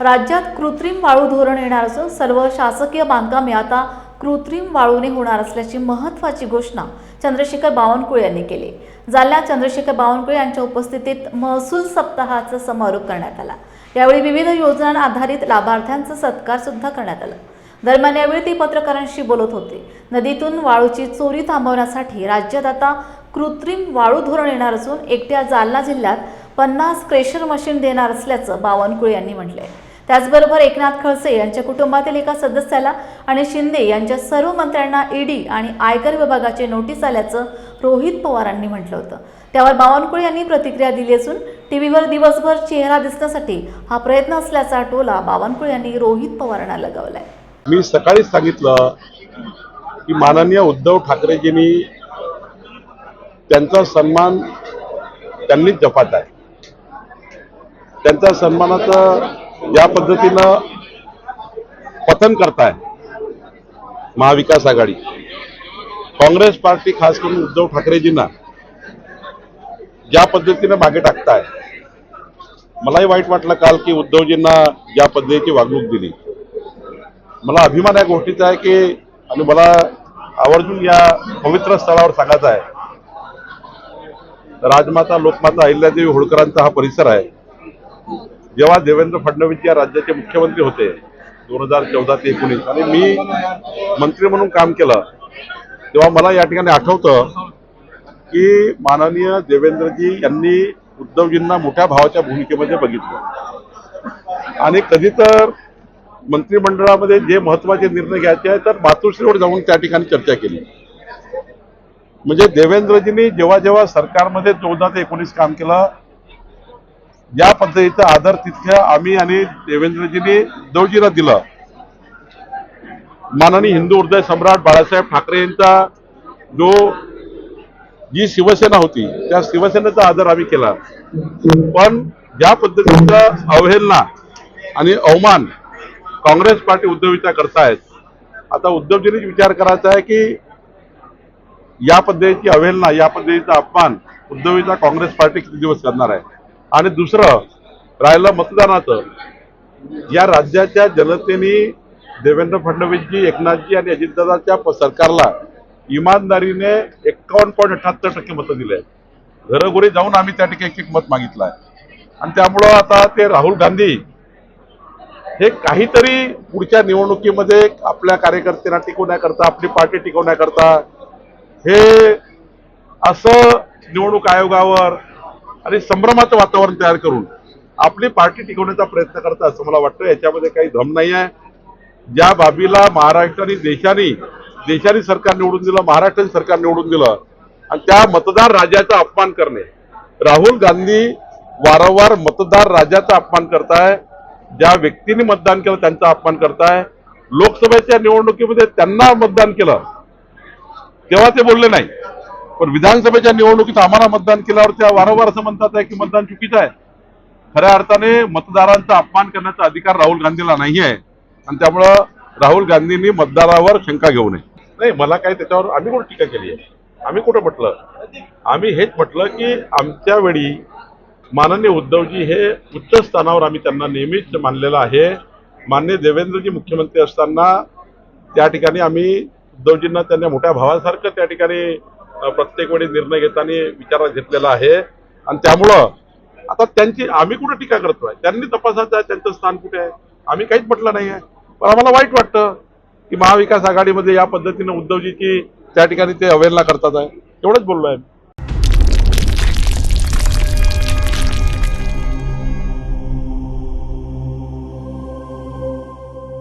राज्यात कृत्रिम वाळू धोरण येणार असून सर्व शासकीय बांधकामे आता कृत्रिम वाळूने होणार असल्याची महत्त्वाची घोषणा चंद्रशेखर बावनकुळे यांनी केली. जालन्यात चंद्रशेखर बावनकुळे यांच्या उपस्थितीत महसूल सप्ताहाचा समारोप करण्यात आला. यावेळी विविध योजनांना आधारित लाभार्थ्यांचा सत्कार सुद्धा करण्यात आला. दरम्यान यावेळी ते पत्रकारांशी बोलत होते. नदीतून वाळूची चोरी थांबवण्यासाठी राज्यात आता कृत्रिम वाळू धोरण येणार असून एकट्या जालना जिल्ह्यात पन्नास क्रेशर मशीन देणार असल्याचं बावनकुळे यांनी म्हटलंय. त्याचबरोबर एकनाथ खळसे यांच्या कुटुंबातील एका सदस्याला आणि शिंदे यांच्या सर्व मंत्र्यांना ईडी आणि आयकर विभागाचे नोटीस आल्याचं रोहित पवारांनी म्हटलं होतं. त्यावर बावनकुळे यांनी प्रतिक्रिया दिली असून टीव्हीवर दिवसभर चेहरा दिसण्यासाठी हा प्रयत्न असल्याचा टोला बावनकुळे यांनी रोहित पवारांना लगावलाय. मी सकाळीच सांगितलं की माननीय उद्धव ठाकरेजींनी त्यांचा सन्मान त्यांनीच जपात आहे. त्यांचा सन्मानाचं या पद्धतीनं पतन करताय महाविकास आघाडी. काँग्रेस पार्टी खास करून उद्धव ठाकरेजींना ज्या पद्धतीनं मागे टाकताय मलाही वाईट वाटलं काल की उद्धवजींना ज्या पद्धतीची वागणूक दिली. मला अभिमान या गोष्टीचा आहे की आणि मला आवर्जून या पवित्र स्थळावर सांगायचं आहे. राजमाता लोकमाता अहिल्यादेवी होळकरांचा हा परिसर आहे. जेव्हा देवेंद्र फडणवीस या राज्याचे मुख्यमंत्री होते दोन हजार चौदा ते एकोणीस आणि मी मंत्री म्हणून काम केलं तेव्हा मला या ठिकाणी आठवतं की माननीय देवेंद्रजी यांनी उद्धवजींना मोठ्या भावाच्या भूमिकेमध्ये बघितलं. आणि कधी तर मंत्रिमंडळामध्ये जे महत्त्वाचे निर्णय घ्यायचे आहे तर मातोश्रीवर जाऊन त्या ठिकाणी चर्चा केली. म्हणजे देवेंद्रजींनी जेव्हा जेव्हा सरकारमध्ये चौदा ते एकोणीस काम केलं या पद्धतीचा आदर तितक्या आम्ही आणि देवेंद्रजींनी उद्धवजीला दिलं. माननीय हिंदू हृदय सम्राट बाळासाहेब ठाकरे यांचा जो जी शिवसेना होती त्या शिवसेनेचा आदर आम्ही केला. पण ज्या पद्धतीचा अवहेलना आणि अवमान काँग्रेस पार्टी उद्धवीचा करतायत आता उद्धवजींनीच विचार करायचा आहे की या पद्धतीची अवहेलना या पद्धतीचा अपमान उद्धवीचा काँग्रेस पार्टी किती दिवस करणार आहे? आणि दुसरं राहिलं मतदानाचं. या राज्याच्या जनतेने देवेंद्र फडणवीसजी एकनाथजी आणि अजितदादाच्या सरकारला इमानदारीने एकावन्न पॉईंट अठ्याहत्तर टक्के मतं दिले. घरोघरी जाऊन आम्ही त्या ठिकाणी एक एक मत मागितलं आहे. आणि त्यामुळं आता ते राहुल गांधी हे काहीतरी पुढच्या निवडणुकीमध्ये आपल्या कार्यकर्त्यांना टिकवण्याकरता आपली पार्टी टिकवण्याकरता हे असं निवडणूक आयोगावर आणि संभ्रमाचं वातावरण तयार करून आपली पार्टी टिकवण्याचा प्रयत्न करतात असं मला वाटतं. याच्यामध्ये काही धम नाही आहे. ज्या बाबीला महाराष्ट्राने देशाने देशाने सरकार निवडून दिलं महाराष्ट्राने सरकार निवडून दिलं आणि त्या मतदार राजाचा अपमान करणे. राहुल गांधी वारंवार मतदार राजाचा अपमान करताय. ज्या व्यक्तीने मतदान केलं त्यांचा अपमान करताय. लोकसभेच्या निवडणुकीमध्ये त्यांना मतदान केलं. तेव्हा ते बोलले नाही. पण विधानसभेच्या निवडणुकीत आम्हाला मतदान केल्यावर त्या वारंवार असं म्हणतात आहे की मतदान चुकीचं आहे. खऱ्या अर्थाने मतदारांचा अपमान करण्याचा अधिकार राहुल गांधीला नाही आहे. आणि त्यामुळं राहुल गांधींनी मतदारावर शंका घेऊ नये. नाही मला काही त्याच्यावर आम्ही कुठं टीका केली आहे? आम्ही कुठं म्हटलं? आम्ही हेच म्हटलं की आमच्या वेळी माननीय उद्धवजी हे उच्च स्थानावर आम्ही त्यांना नेहमीच मानलेलं आहे. मान्य देवेंद्रजी मुख्यमंत्री असताना त्या ठिकाणी आम्ही उद्धवजींना त्यांना मोठ्या भावासारखं त्या ठिकाणी प्रत्येक वेळी निर्णय घेताना विचारात घेतलेला आहे. आणि त्यामुळं आता त्यांची आम्ही कुठे टीका करतोय? त्यांनी तपासायचं आहे त्यांचं स्थान कुठे आहे? आम्ही काहीच म्हटलं नाही आहे. पण आम्हाला वाईट वाटतं की महाविकास आघाडीमध्ये या पद्धतीनं उद्धवजीची त्या ठिकाणी ते अवेलना करतात आहे. एवढंच बोललो आहे